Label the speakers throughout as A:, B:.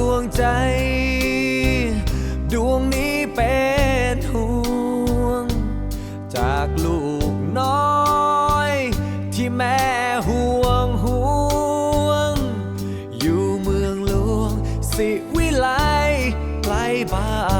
A: ว่าดวงใจ ดวงนี้เป็นห่วง จากลูกน้อย ที่แม่ห่วงห่วง อยู่เมืองหลวง สิวิไลใกล้บ้าน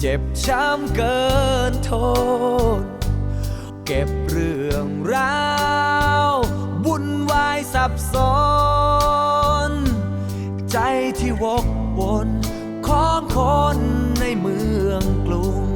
A: เจ็บช้ำเกินทน เก็บเรื่องราววุ่นวายสับสน ใจที่วกวนของคนในเมืองกรุง